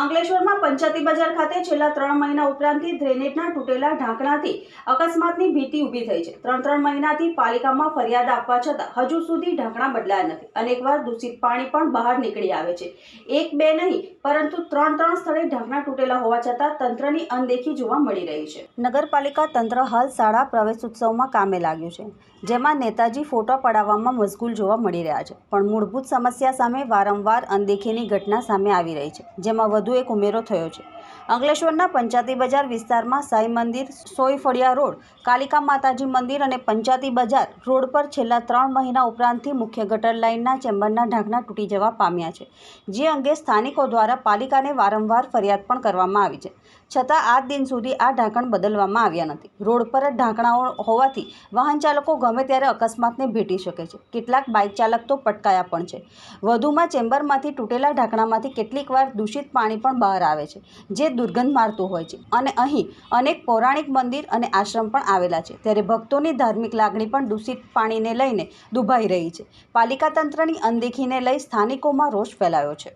અંકલેશ્વરમાં પંચાયતી બજાર ખાતે છેલ્લા ત્રણ મહિના ઉપરાંતથી ડ્રેનેજના તૂટેલા ઢાંકણાથી અકસ્માતની ભીતિ ઊભી થઈ છે. ત્રણ ત્રણ મહિનાથી પાલિકામાં ફરિયાદ આપવા છતાં હજુ સુધી ઢાંકણા બદલાયા નથી. અનેકવાર દૂષિત પાણી પણ બહાર નીકળી આવે છે. એક બે નહીં, પરંતુ ત્રણ ત્રણ સ્થળે ઢાંકણા તૂટેલા હોવા છતાં તંત્રની અનદેખી જોવા મળી રહી છે. નગરપાલિકા તંત્ર હાલ શાળા પ્રવેશ ઉત્સવમાં કામે લાગ્યું છે, જેમાં નેતાજી ફોટો પડાવવામાં મશગુલ જોવા મળી રહ્યા છે. પણ મૂળભૂત સમસ્યા સામે વારંવાર અનદેખીની ઘટના સામે આવી રહી છે, જેમાં વધુ એક ઉમેરો થયો છે. અંકલેશ્વરના પંચાયતી બજાર વિસ્તારમાં સાંઈ મંદિર સોયફળિયા રોડ, કાલિકા માતાજી મંદિર અને પંચાયતી બજાર રોડ પર છેલ્લા ત્રણ મહિના ઉપરાંતથી મુખ્ય ગટર લાઇનના ચેમ્બરના ઢાંકણા તૂટી જવા પામ્યા છે, જે અંગે સ્થાનિકો દ્વારા પાલિકાને વારંવાર ફરિયાદ પણ કરવામાં આવી છે. છતાં આજ દિન સુધી આ ઢાંકણ બદલવામાં આવ્યા નથી. રોડ પર જ ઢાંકણાઓ હોવાથી વાહન ચાલકો ગમે ત્યારે અકસ્માતને ભેટી શકે છે. કેટલાક બાઇક ચાલક તો પટકાયા પણ છે. વધુમાં ચેમ્બરમાંથી તૂટેલા ઢાંકણામાંથી કેટલીક વાર દૂષિત પાણી પણ બહાર આવે છે, જે દુર્ગંધ મારતું હોય છે. અને અહીં અનેક પૌરાણિક મંદિર અને આશ્રમ પણ આવેલા છે. ત્યારે ભક્તોની ધાર્મિક લાગણી પણ દૂષિત પાણીને લઈને દુભાઈ રહી છે. પાલિકા તંત્રની અનદેખીને લઈ સ્થાનિકોમાં રોષ ફેલાયો છે.